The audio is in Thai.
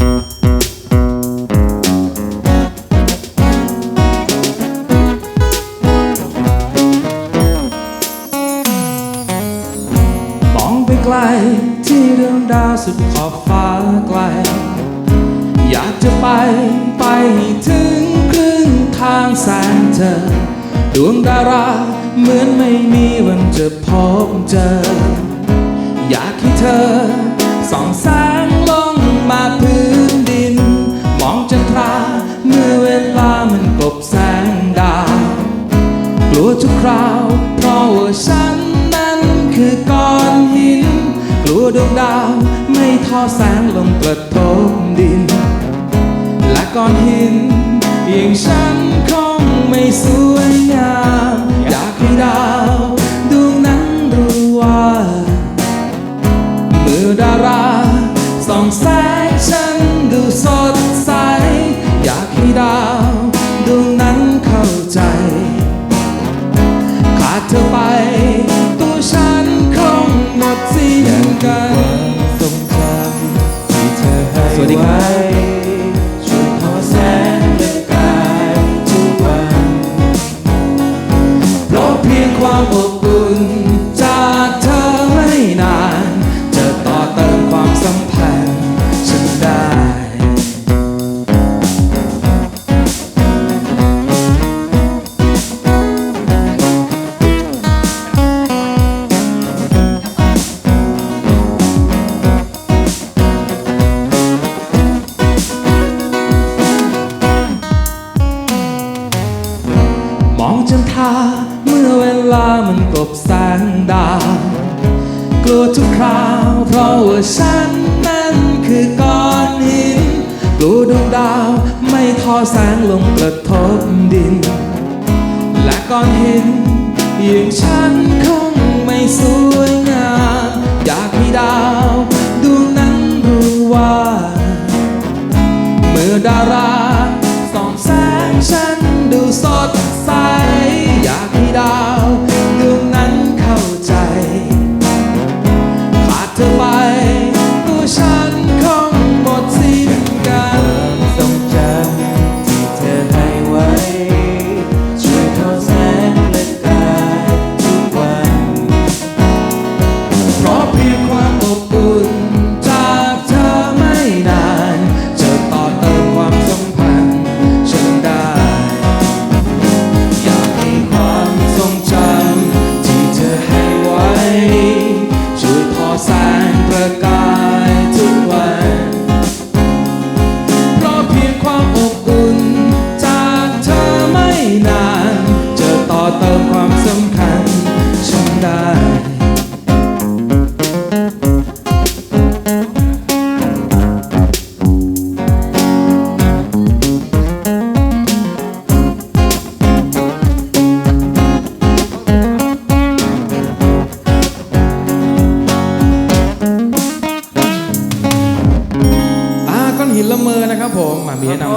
มองไปไกลที่ดวงดาวสุดขอบฟ้าไกล อยากจะไปไปถึงครึ่งทางแสงเธอ ดวงดาราเหมือนไม่มีวันจะพบเจอ อยากให้เธอส่องแสงล จันทรา เมื่อเวลามันกบแสงดาวกลัวทุกคราว เพราะว่าฉันนั้นคือก้อนหิน กลัวดวงดาว ไม่ทอแสงลงกระทบดิน และก้อนหินอย่างฉันคงไม่สวยงามอยากให้ดาวดวงนั้นรู้ว่าเมื่อดาราส่องแสงฉัน สิ้นกันทรงจำที่เธอให้สวัสดีครับา เมื่อเวลามันกลบแสงดาวกลัวทุกคราวเพราะว่าฉันนั้นคือก้อนหินกลัวดวงดาวไม่ทอแสงลงกระทบดิน และก้อนหินอย่างฉันคงไม่สวย ครับผมมามีแนะนำ